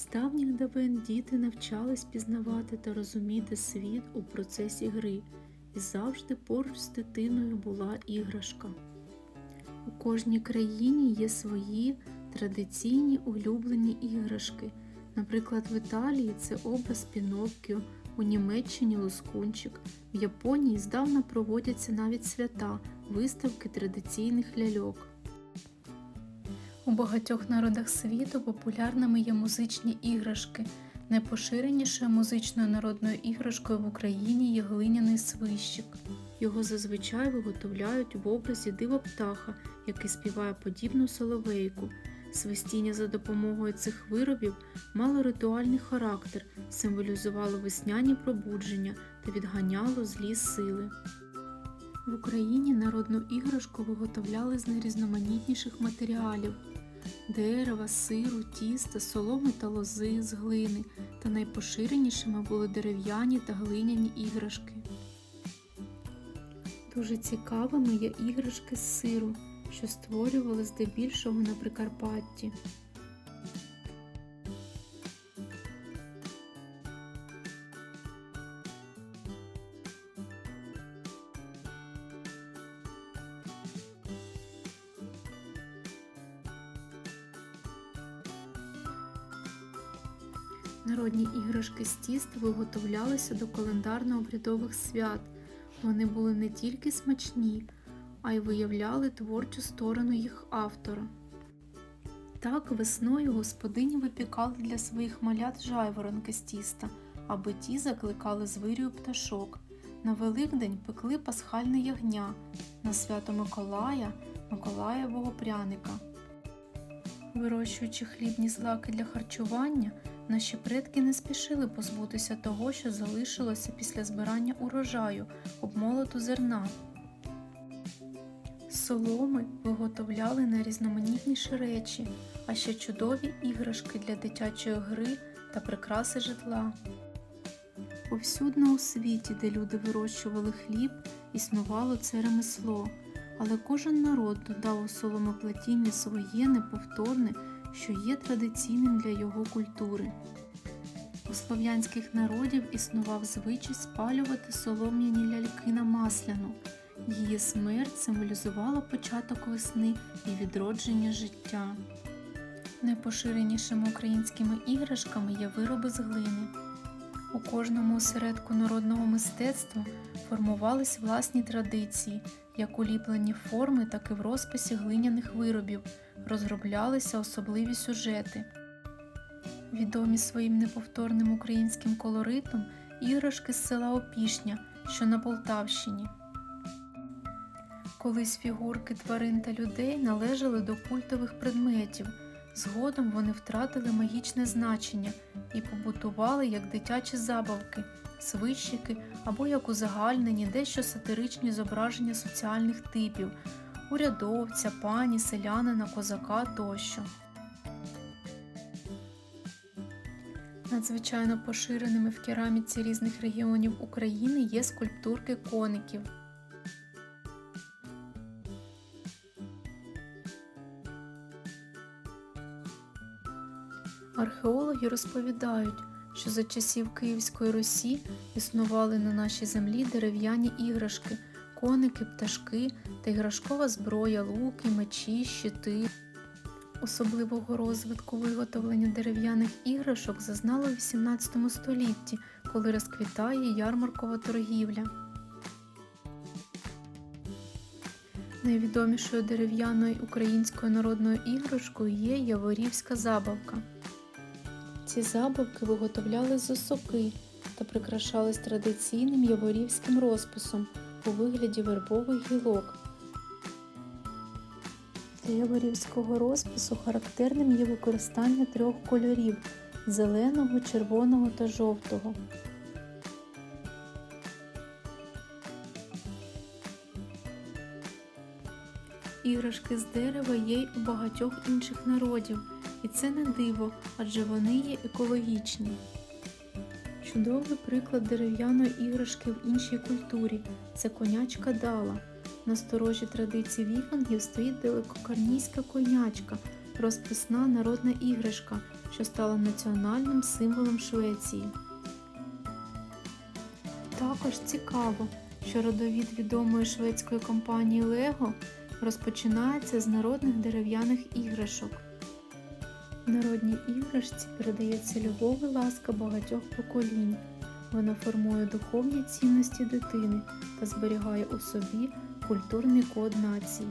З давніх давен діти навчались пізнавати та розуміти світ у процесі гри, і завжди поруч з дитиною була іграшка. У кожній країні є свої традиційні улюблені іграшки. Наприклад, в Італії це образ Піноккіо, у Німеччині лускунчик, в Японії здавна проводяться навіть свята, виставки традиційних ляльок. У багатьох народах світу популярними є музичні іграшки. Найпоширенішою музичною народною іграшкою в Україні є глиняний свищик. Його зазвичай виготовляють в образі дива птаха, який співає подібну соловейку. Свистіння за допомогою цих виробів мало ритуальний характер, символізувало весняні пробудження та відганяло злі сили. В Україні народну іграшку виготовляли з найрізноманітніших матеріалів дерева, сиру, тіста, соломи та лози з глини, та найпоширенішими були дерев'яні та глиняні іграшки. Дуже цікавими є іграшки з сиру, що створювали здебільшого на Прикарпатті. Народні іграшки з тіста виготовлялися до календарно-обрядових свят. Вони були не тільки смачні, а й виявляли творчу сторону їх автора. Так весною господині випікали для своїх малят жайворонки з тіста, аби ті закликали звирію пташок. На Великдень пекли пасхальне ягня, на свято Миколая Миколаєвого пряника. Вирощуючи хлібні злаки для харчування, наші предки не спішили позбутися того, що залишилося після збирання урожаю, обмолоту зерна. Соломи виготовляли найрізноманітніші речі, а ще чудові іграшки для дитячої гри та прикраси житла. Повсюдно у світі, де люди вирощували хліб, існувало це ремесло, але кожен народ додав у соломоплетіння своє неповторне, що є традиційним для його культури. У слов'янських народів існував звичай спалювати солом'яні ляльки на масляну. Її смерть символізувала початок весни і відродження життя. Найпоширенішими українськими іграшками є вироби з глини. У кожному осередку народного мистецтва формувались власні традиції, як у ліпленні форми, так і в розписі глиняних виробів, розроблялися особливі сюжети. Відомі своїм неповторним українським колоритом іграшки з села Опішня, що на Полтавщині. Колись фігурки тварин та людей належали до культових предметів. Згодом вони втратили магічне значення і побутували як дитячі забавки, свищики або як узагальнені дещо сатиричні зображення соціальних типів урядовця, пані, селянина, козака тощо. Надзвичайно поширеними в кераміці різних регіонів України є скульптурки коників. Археологи розповідають, що за часів Київської Русі існували на нашій землі дерев'яні іграшки, коники, пташки та іграшкова зброя, луки, мечі, щити. Особливого розвитку виготовлення дерев'яних іграшок зазнало в XVIII столітті, коли розквітає ярмаркова торгівля. Найвідомішою дерев'яною українською народною іграшкою є яворівська забавка. Ці забавки виготовляли з осоки та прикрашались традиційним яворівським розписом у вигляді вербових гілок. Для яворівського розпису характерним є використання трьох кольорів зеленого, червоного та жовтого. Іграшки з дерева є й у багатьох інших народів, і це не диво, адже вони є екологічні. Чудовий приклад дерев'яної іграшки в іншій культурі це конячка дала. На сторожі традицій вікінгів стоїть далекокарнійська конячка, розписна народна іграшка, що стала національним символом Швеції. Також цікаво, що родовід відомої шведської компанії Lego розпочинається з народних дерев'яних іграшок. Народній іграшці передається любов і ласка багатьох поколінь. Вона формує духовні цінності дитини та зберігає у собі культурний код нації.